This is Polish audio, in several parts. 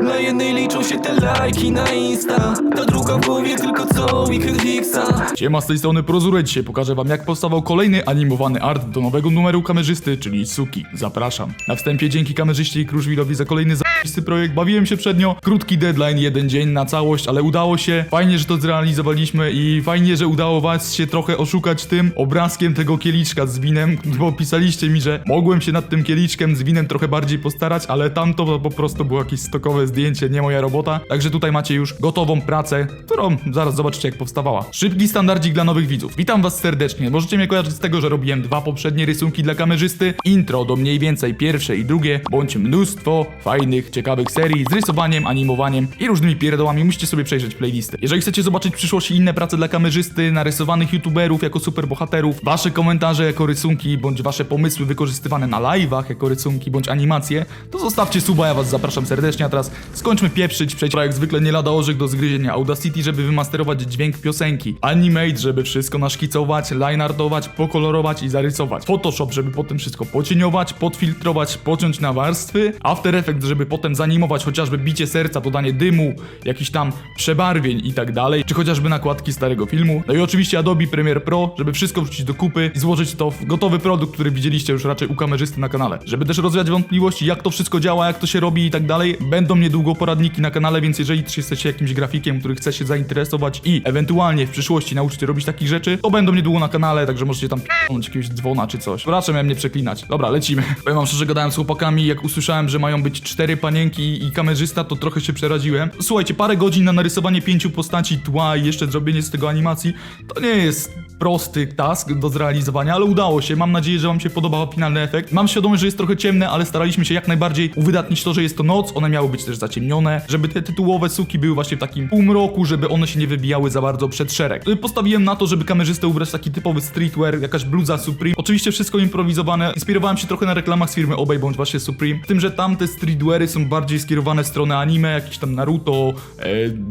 Dla jednej liczą się te lajki na Insta Ta druga w tylko co weekend Hicksa Siema, z tej strony Prozure. Dzisiaj pokażę wam jak powstawał kolejny animowany art do nowego numeru kamerzysty, czyli Suki. Zapraszam. Na wstępie dzięki kamerzyście i Kruszwilowi za kolejny zajebisty projekt. Bawiłem się przednio. Krótki deadline, jeden dzień na całość, ale udało się. Fajnie, że to zrealizowaliśmy i fajnie, że udało was się trochę oszukać tym obrazkiem tego kieliczka z winem, bo pisaliście mi, że mogłem się nad tym kieliczkiem z winem trochę bardziej postarać, ale tamto to po prostu było jakieś stokowe zdjęcie, nie moja robota. Także tutaj macie już gotową pracę, którą zaraz zobaczycie jak powstawała. Szybki standardzik dla nowych widzów. Witam was serdecznie. Możecie mnie kojarzyć z tego, że robiłem dwa poprzednie rysunki dla kamerzysty, intro do mniej więcej pierwsze i drugie, bądź mnóstwo fajnych, ciekawych serii z rysowaniem, animowaniem i różnymi pierdołami. Musicie sobie przejrzeć playlisty. Jeżeli chcecie zobaczyć w przyszłości inne prace dla kamerzysty, narysowanych youtuberów jako superbohaterów, wasze komentarze jako rysunki, bądź wasze pomysły wykorzystywane na live'ach jako rysunki, bądź animacje, to zostawcie suba, ja was zapraszam serdecznie, a teraz skończmy pieprzyć, przejść jak zwykle nie lada orzech do zgryzienia, Audacity, żeby wymasterować dźwięk piosenki, Animate, żeby wszystko naszkicować, lineartować, pokolorować i zarysować, Photoshop, żeby potem wszystko pocieniować, podfiltrować, pociąć na warstwy, After Effects, żeby potem zanimować chociażby bicie serca, dodanie dymu, jakiś tam przebarwień i tak dalej, czy chociażby nakładki starego filmu. No i oczywiście Adobe Premiere Pro, żeby wszystko wrzucić do kupy i złożyć to w gotowy produkt, który widzieliście już raczej u kamerzysty na kanale. Żeby też rozwiać wątpliwości, jak to wszystko działa, jak to się robi i tak dalej, będą niedługo poradniki na kanale, więc jeżeli jesteście jakimś grafikiem, który chce się zainteresować i ewentualnie w przyszłości nauczyć robić takich rzeczy, to będą niedługo na kanale, także możecie tam p***nąć jakiegoś dzwona czy coś. Proszę mnie nie przeklinać. Dobra, lecimy. Powiem wam szczerze, gadałem z chłopakami, jak usłyszałem, że mają być cztery panienki i kamerzysta, to trochę się przeraziłem. Słuchajcie, parę godzin na narysowanie pięciu postaci tła i jeszcze zrobienie z tego animacji, to nie jest prosty task do zrealizowania, ale udało się. Mam nadzieję, że Wam się podobał finalny efekt. Mam świadomość, że jest trochę ciemne, ale staraliśmy się jak najbardziej uwydatnić to, że jest to noc. One miały być też zaciemnione, żeby te tytułowe suki były właśnie w takim półmroku, żeby one się nie wybijały za bardzo przed szereg. Postawiłem na to, żeby kamerzystę ubrać w taki typowy streetwear, jakaś bluza Supreme. Oczywiście wszystko improwizowane. Inspirowałem się trochę na reklamach z firmy Obey bądź właśnie Supreme. Z tym, że tamte streetweary są bardziej skierowane w stronę anime, jakiś tam Naruto, e,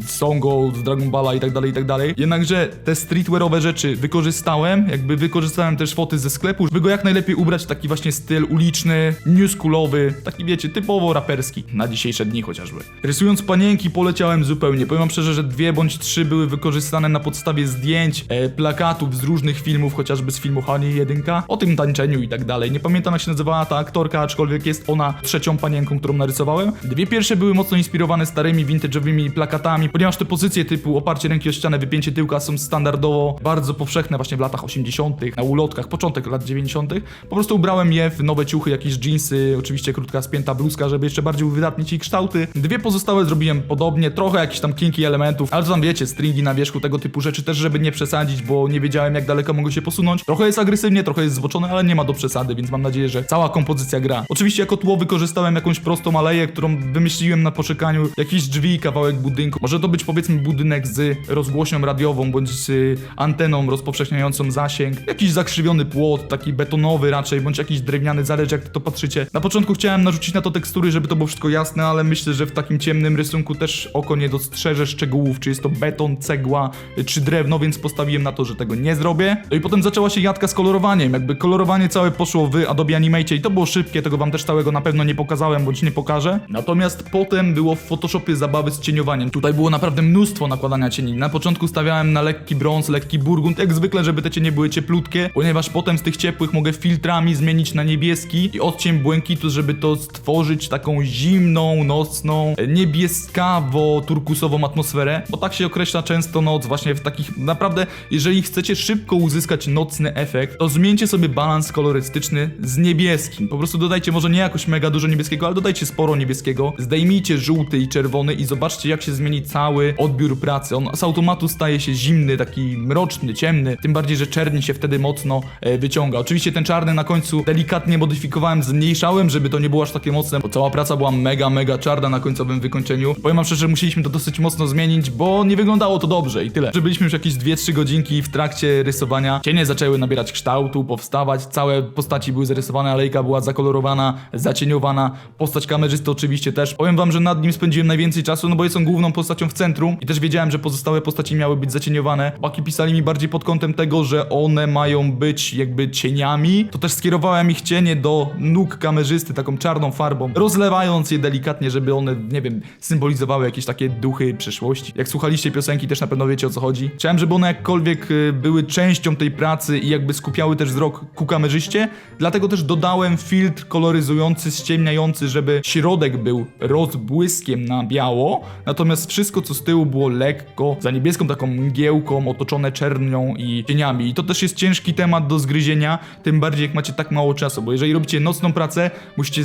Songo Dragon Balla i tak dalej, i tak dalej. Jednakże te streetwearowe rzeczy wykorzystałem, jakby wykorzystałem też foty ze sklepu, żeby go jak najlepiej ubrać w taki właśnie styl uliczny, newschoolowy, taki wiecie, typowo raperski, na dzisiejsze dni chociażby. Rysując panienki poleciałem zupełnie, powiem szczerze, że dwie bądź trzy były wykorzystane na podstawie zdjęć, e, plakatów z różnych filmów, chociażby z filmu Honey 1, o tym tańczeniu i tak dalej. Nie pamiętam jak się nazywała ta aktorka, aczkolwiek jest ona trzecią panienką, którą narysowałem. Dwie pierwsze były mocno inspirowane starymi, vintage'owymi plakatami, ponieważ te pozycje typu oparcie ręki o ścianę, wypięcie tyłka są standardowo bardzo powszechne właśnie w latach 80., na ulotkach, początek lat 90. Po prostu ubrałem je w nowe ciuchy, jakieś jeansy, oczywiście krótka spięta bluzka, żeby jeszcze bardziej uwydatnić ich kształty. Dwie pozostałe zrobiłem podobnie, trochę jakichś tam kinki elementów, ale to tam wiecie, stringi na wierzchu, tego typu rzeczy też, żeby nie przesadzić, bo nie wiedziałem jak daleko mogę się posunąć. Trochę jest agresywnie, trochę jest zboczone, ale nie ma do przesady, więc mam nadzieję, że cała kompozycja gra. Oczywiście jako tło wykorzystałem jakąś prostą aleję, którą wymyśliłem na poszukaniu jakichś drzwi, kawałek budynku. Może to być powiedzmy budynek z rozgłośnią radiową, bądź z anteną zasięg, jakiś zakrzywiony płot, taki betonowy raczej, bądź jakiś drewniany, zależy jak to patrzycie. Na początku chciałem narzucić na to tekstury, żeby to było wszystko jasne, ale myślę, że w takim ciemnym rysunku też oko nie dostrzeże szczegółów, czy jest to beton, cegła, czy drewno, więc postawiłem na to, że tego nie zrobię. No i potem zaczęła się jadka z kolorowaniem, jakby kolorowanie całe poszło w Adobe Animate i to było szybkie, tego wam też całego na pewno nie pokazałem, bądź nie pokażę. Natomiast potem było w Photoshopie zabawy z cieniowaniem. Tutaj było naprawdę mnóstwo nakładania cieni. Na początku stawiałem na lekki brąz, lekki burgund, jak zwykle, żeby te cienie były cieplutkie, ponieważ potem z tych ciepłych mogę filtrami zmienić na niebieski i odcień błękitu, żeby to stworzyć taką zimną, nocną, niebieskawo-turkusową atmosferę, bo tak się określa często noc właśnie w takich, naprawdę, jeżeli chcecie szybko uzyskać nocny efekt, to zmieńcie sobie balans kolorystyczny z niebieskim. Po prostu dodajcie może nie jakoś mega dużo niebieskiego, ale dodajcie sporo niebieskiego, zdejmijcie żółty i czerwony i zobaczcie jak się zmieni cały odbiór pracy. On z automatu staje się zimny, taki mroczny, ciemny, tym bardziej, że czerni się wtedy mocno e, wyciąga. Oczywiście ten czarny na końcu delikatnie modyfikowałem, zmniejszałem, żeby to nie było aż takie mocne, bo cała praca była mega, mega czarna na końcowym wykończeniu. Powiem wam szczerze, musieliśmy to dosyć mocno zmienić, bo nie wyglądało to dobrze i tyle. Że już jakieś 2-3 godzinki w trakcie rysowania. Cienie zaczęły nabierać kształtu, powstawać, całe postaci były zarysowane, alejka była zakolorowana, zacieniowana, postać kamerzysty oczywiście też. Powiem wam, że nad nim spędziłem najwięcej czasu, no bo jest on główną postacią w centrum i też wiedziałem, że pozostałe postaci miały być zacieniowane. Chłopaki pisali mi bardziej pod kątem kątem tego, że one mają być jakby cieniami, to też skierowałem ich cienie do nóg kamerzysty taką czarną farbą, rozlewając je delikatnie, żeby one, nie wiem, symbolizowały jakieś takie duchy przeszłości. Jak słuchaliście piosenki, też na pewno wiecie o co chodzi. Chciałem, żeby one jakkolwiek y, były częścią tej pracy i jakby skupiały też wzrok ku kamerzyście, dlatego też dodałem filtr koloryzujący, ściemniający, żeby środek był rozbłyskiem na biało, natomiast wszystko co z tyłu było lekko, za niebieską taką mgiełką, otoczone czernią i cieniami. I to też jest ciężki temat do zgryzienia, tym bardziej jak macie tak mało czasu, bo jeżeli robicie nocną pracę, musicie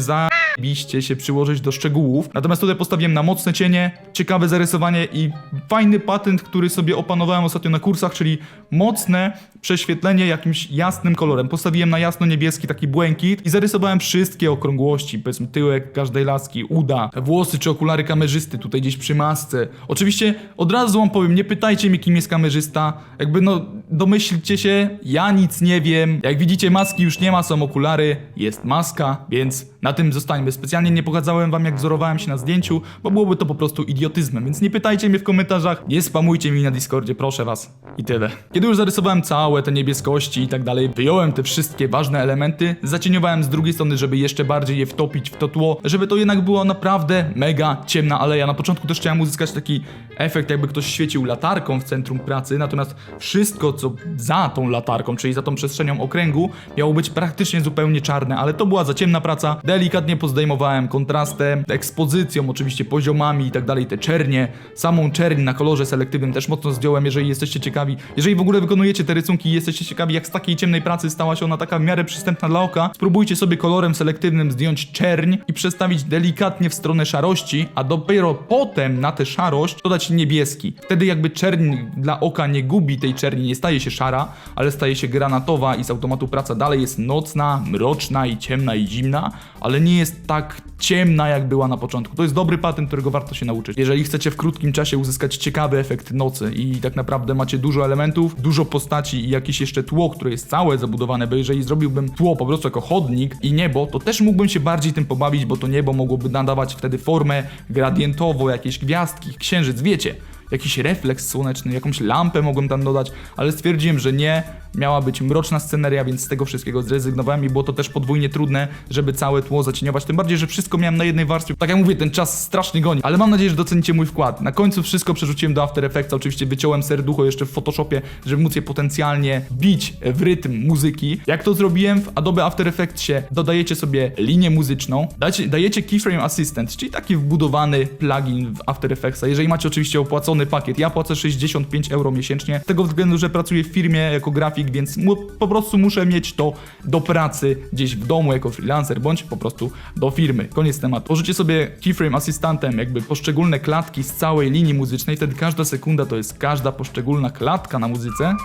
zabiście się przyłożyć do szczegółów. Natomiast tutaj postawiłem na mocne cienie, ciekawe zarysowanie i fajny patent, który sobie opanowałem ostatnio na kursach, czyli mocne prześwietlenie jakimś jasnym kolorem. Postawiłem na jasno-niebieski taki błękit i zarysowałem wszystkie okrągłości, powiedzmy tyłek każdej laski, uda, włosy czy okulary kamerzysty tutaj gdzieś przy masce. Oczywiście od razu wam powiem, nie pytajcie mnie kim jest kamerzysta, jakby no domyślcie się, ja nic nie wiem. Jak widzicie maski już nie ma, są okulary, jest maska, więc na tym zostańmy. Specjalnie nie pokazałem wam jak wzorowałem się na zdjęciu, bo byłoby to po prostu idiotyzmem, więc nie pytajcie mnie w komentarzach, nie spamujcie mi na Discordzie, proszę was. I tyle. Kiedy już zarysowałem całe te niebieskości i tak dalej, wyjąłem te wszystkie ważne elementy, zacieniowałem z drugiej strony, żeby jeszcze bardziej je wtopić w to tło, żeby to jednak była naprawdę mega ciemna aleja. Na początku też chciałem uzyskać taki efekt, jakby ktoś świecił latarką w centrum pracy, natomiast wszystko, co za tą latarką, czyli za tą przestrzenią okręgu, miało być praktycznie zupełnie czarne, ale to była za ciemna praca. Delikatnie pozdejmowałem kontrastem, ekspozycją, oczywiście poziomami i tak dalej, te czernie, samą czerń na kolorze selektywnym też mocno zdjąłem, jeżeli jesteście ciekawi. Jeżeli w ogóle wykonujecie te rysunki i jesteście ciekawi, jak z takiej ciemnej pracy stała się ona taka w miarę przystępna dla oka, spróbujcie sobie kolorem selektywnym zdjąć czerń i przestawić delikatnie w stronę szarości, a dopiero potem na tę szarość dodać niebieski. Wtedy jakby czerń dla oka nie gubi tej czerni, nie staje się szara, ale staje się granatowa i z automatu praca dalej jest nocna, mroczna i ciemna i zimna, ale nie jest tak ciemna jak była na początku. To jest dobry patent, którego warto się nauczyć. Jeżeli chcecie w krótkim czasie uzyskać ciekawy efekt nocy i tak naprawdę macie dużo elementów, dużo postaci i jakieś jeszcze tło, które jest całe zabudowane, bo jeżeli zrobiłbym tło po prostu jako chodnik i niebo, to też mógłbym się bardziej tym pobawić, bo to niebo mogłoby nadawać wtedy formę gradientowo, jakieś gwiazdki, księżyc, wiecie свете – jakiś refleks słoneczny, jakąś lampę mogłem tam dodać, ale stwierdziłem, że nie. Miała być mroczna sceneria, więc z tego wszystkiego zrezygnowałem i było to też podwójnie trudne, żeby całe tło zacieniować. Tym bardziej, że wszystko miałem na jednej warstwie. Tak jak mówię, ten czas strasznie goni, ale mam nadzieję, że docenicie mój wkład. Na końcu wszystko przerzuciłem do After Effects, oczywiście wyciąłem serducho jeszcze w Photoshopie, żeby móc je potencjalnie bić w rytm muzyki. Jak to zrobiłem w Adobe After Effectsie, dodajecie sobie linię muzyczną, dajecie, dajecie Keyframe Assistant, czyli taki wbudowany plugin w After Effectsa. Jeżeli macie oczywiście opłacony pakiet, ja płacę 65 euro miesięcznie, tego względu, że pracuję w firmie jako grafik, więc mu, po prostu muszę mieć to do pracy gdzieś w domu jako freelancer, bądź po prostu do firmy. Koniec tematu. Tworzycie sobie Keyframe Assistantem jakby poszczególne klatki z całej linii muzycznej, wtedy każda sekunda to jest każda poszczególna klatka na muzyce.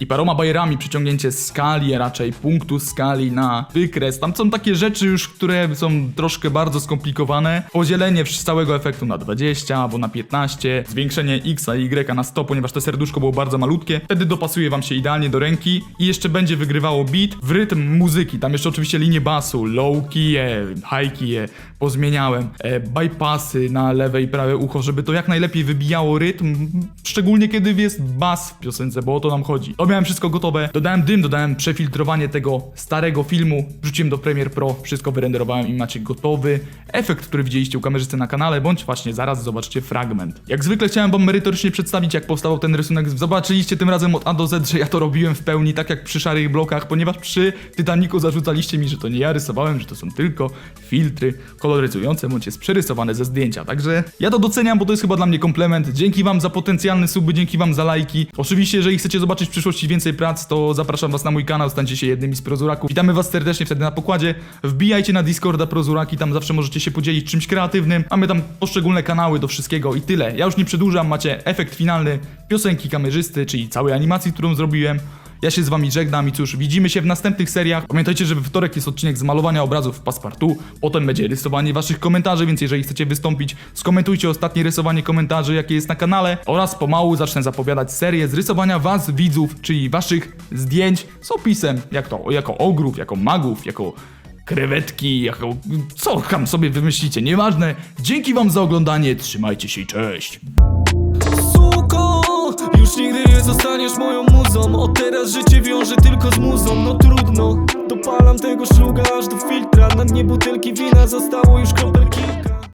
I paroma bajerami przyciągnięcie skali, a raczej punktu skali na wykres. Tam są takie rzeczy już, które są troszkę bardzo skomplikowane. Podzielenie całego efektu na 20 albo na 15, zwiększenie x a y na 100, ponieważ to serduszko było bardzo malutkie. Wtedy dopasuje wam się idealnie do ręki i jeszcze będzie wygrywało beat w rytm muzyki. Tam jeszcze oczywiście linie basu, low key'e, high key'e pozmieniałem, e, bypassy na lewe i prawe ucho, żeby to jak najlepiej wybijało rytm, szczególnie kiedy jest bas w piosence, bo o to nam chodzi. To miałem wszystko gotowe, dodałem dym, dodałem przefiltrowanie tego starego filmu, wrzuciłem do Premiere Pro, wszystko wyrenderowałem i macie gotowy efekt, który widzieliście u kamerzysty na kanale, bądź właśnie zaraz zobaczycie fragment. Jak zwykle chciałem wam merytorycznie przedstawić, jak powstawał ten rysunek. Zobaczyliście tym razem od A do Z, że ja to robiłem w pełni, tak jak przy szarych blokach, ponieważ przy Titaniku zarzucaliście mi, że to nie ja rysowałem, że to są tylko filtry koloryzujące, bądź jest przerysowane ze zdjęcia. Także ja to doceniam, bo to jest chyba dla mnie komplement. Dzięki wam za potencjalne suby, dzięki wam za lajki. Oczywiście, jeżeli chcecie zobaczyć w przyszłości więcej prac, to zapraszam was na mój kanał, stańcie się jednym z prozuraków. Witamy was serdecznie wtedy na pokładzie. Wbijajcie na Discorda prozuraki, tam zawsze możecie się podzielić czymś kreatywnym. Mamy tam poszczególne kanały do wszystkiego i tyle. Ja już nie przedłużam, macie efekt finalny piosenki kamerzysty, czyli całej animacji, którą zrobiłem. Ja się z wami żegnam i cóż, widzimy się w następnych seriach. Pamiętajcie, że we wtorek jest odcinek z malowania obrazów w Passepartout, potem będzie rysowanie waszych komentarzy, więc jeżeli chcecie wystąpić, skomentujcie ostatnie rysowanie komentarzy, jakie jest na kanale oraz pomału zacznę zapowiadać serię z rysowania was, widzów, czyli waszych zdjęć z opisem, jak to, jako ogrów, jako magów, jako krewetki, jako co tam sobie wymyślicie, nieważne. Dzięki wam za oglądanie, trzymajcie się i cześć. Czuję, zostaniesz moją muzą. Od teraz życie wiąże tylko z muzą. No trudno Dopalam tego szluga aż do filtra. Na dnie butelki wina zostało już kropel kilka